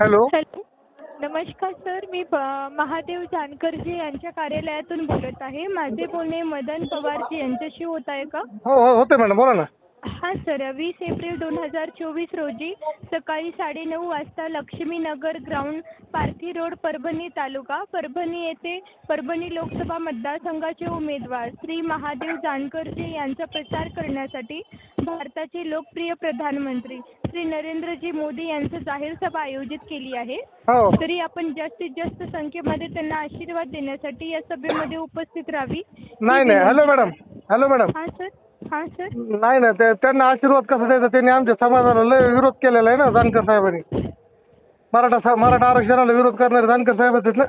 Hello. Hello. नमस्कार sir. मी महादेव जानकरजी यांच्या कार्यालयातून बोलत आहे. माझे बोलणे मदन पवारजी यांच्याशी होत आहे का? हो हो होते मॅडम. बोला ना. हां सर. वीस एप्रिल दोन हजार चोवीस रोजी सकाळी साडेनऊ वाजता लक्ष्मीनगर ग्राउंड पारधी रोड परभणी तालुका परभणी येथे परभणी लोकसभा मतदारसंघाचे उमेदवार श्री महादेव जानकरजी यांचा प्रचार करण्यासाठी भारताचे लोकप्रिय प्रधानमंत्री श्री नरेंद्रजी मोदी यांचं जाहीर सभा आयोजित केली आहे. हो. तरी आपण जास्तीत जास्त संख्येमध्ये त्यांना आशीर्वाद देण्यासाठी या सभेमध्ये उपस्थित राहावी. नाही नाही. हॅलो मॅडम हॅलो मॅडम हां सर हां सर नाही ना ते त्यांना आशीर्वाद कसा द्यायचा? त्यांनी आमच्या समाजाला लय विरोध केलेला आहे ना जानकर साहेबांनी. मराठा सा- मराठा आरक्षणाला विरोध करणारे जानकर साहेब आहेत ना?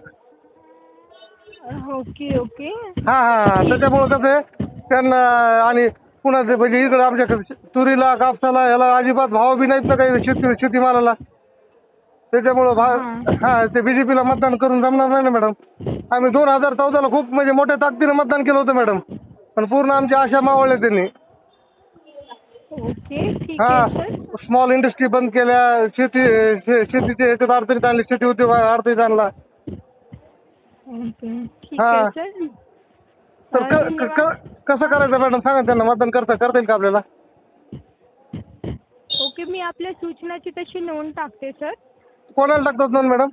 Okay okay. हा हा हा. त्याच्यामुळं कसं आहे? त्यांना आणि ते म्हणजे इकडं आमच्याकडे तुरीला कापसाला याला अजिबात भाव बी नाहीत ना काही शेती शेतीमालाला. त्याच्यामुळं भाव हां. ते बीजेपीला मतदान करून जमणार नाही ना मॅडम आम्ही दोन हजार चौदाला खूप म्हणजे मोठ्या ताकदीनं मतदान केलं होतं मॅडम पण पूर्ण आमच्या आशा मावळल्या त्यांनी. ओके ठीक हा. आहे सर स्मॉल इंडस्ट्री बंद केल्या शेती शे- शेतीचे ह्याच्यात अडचणीत आणली शेती उद्योग अडचणीत आणला. ओके ठीक हा. आहे सर तर क- क- धन्यवाद. क- कसं करायचं मॅडम सांगा त्यांना. मतदान करता करता येईल का आपल्याला? ओके मी आपल्या सूचनाची तशी नोंद टाकते सर. कोणाला टाकतात नोंद मॅडम?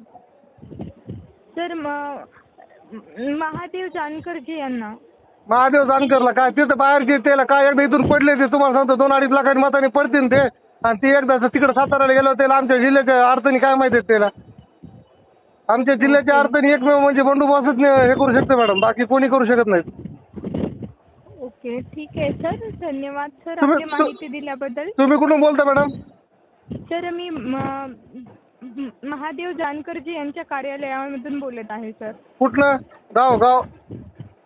सर म- महादेव जानकरजी यांना. महादेव जानकरला काय? तिथं बाहेरचे त्याला काय? एकदा इथून पडले ते तुम्हाला सांगतो दोन अडीच लाखांनी मतांनी पडतील ते. आणि ती एकदा तिकडे साताऱ्याला गेलो त्याला आमच्या जिल्ह्याच्या अडचणी काय माहिती आहेत त्याला? आमच्या जिल्ह्याच्या अडचणी एकमेव म्हणजे बंडू बॉसच हे करू शकते मॅडम. बाकी कोणी करू शकत नाहीत. ओके ठीक आहे सर. धन्यवाद सर तुम्ही- आपली माहिती दिल्याबद्दल. तुम्ही कुठून बोलता मॅडम? सर मी म- म- महादेव जानकरजी यांच्या कार्यालयामधून बोलत आहे सर. कुठलं? गाव गाव?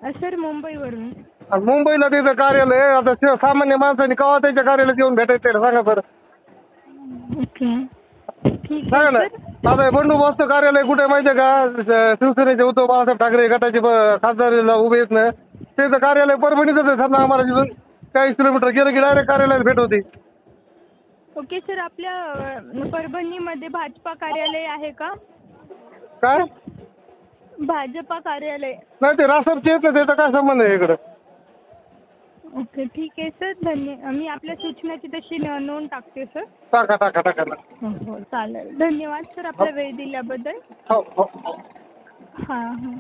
अ, सर मुंबईवरून. आणि मुंबईला तिथं कार्यालय आहे. आता सामान्य माणसाने केव्हा त्याच्या कार्यालयात येऊन भेटायचं सांगा ओके. ठीक सांगा ना. आहे सर. आता हे बंडू बॉसचं कार्यालय कुठे आहे माहिती आहे का? शिवसेनेचे उद्धव बाळासाहेब ठाकरे गटाचे ब- खासदारीला उभे आहेत ना. त्याचं कार्यालय परभणीतच आहे. समजा आम्हाला तिथून चाळीस किलोमीटर गेलं की डायरेक्ट कार्यालयात भेट होती ओके सर आपल्या अ, परभणीमध्ये भाजपा कार्यालय आहे का? काय? भाजपा कार्यालय. नाही ते रासपचे ना त्याचा काय संबंध आहे इकडं? ओके ठीक आहे सर धन्य मी आपल्या सूचनाची तशी न- नोंद टाकते सर. टाका टाका टाका हो हो चालेल. धन्यवाद सर आपला वेळ दिल्याबद्दल. हो हो हो. हां हां.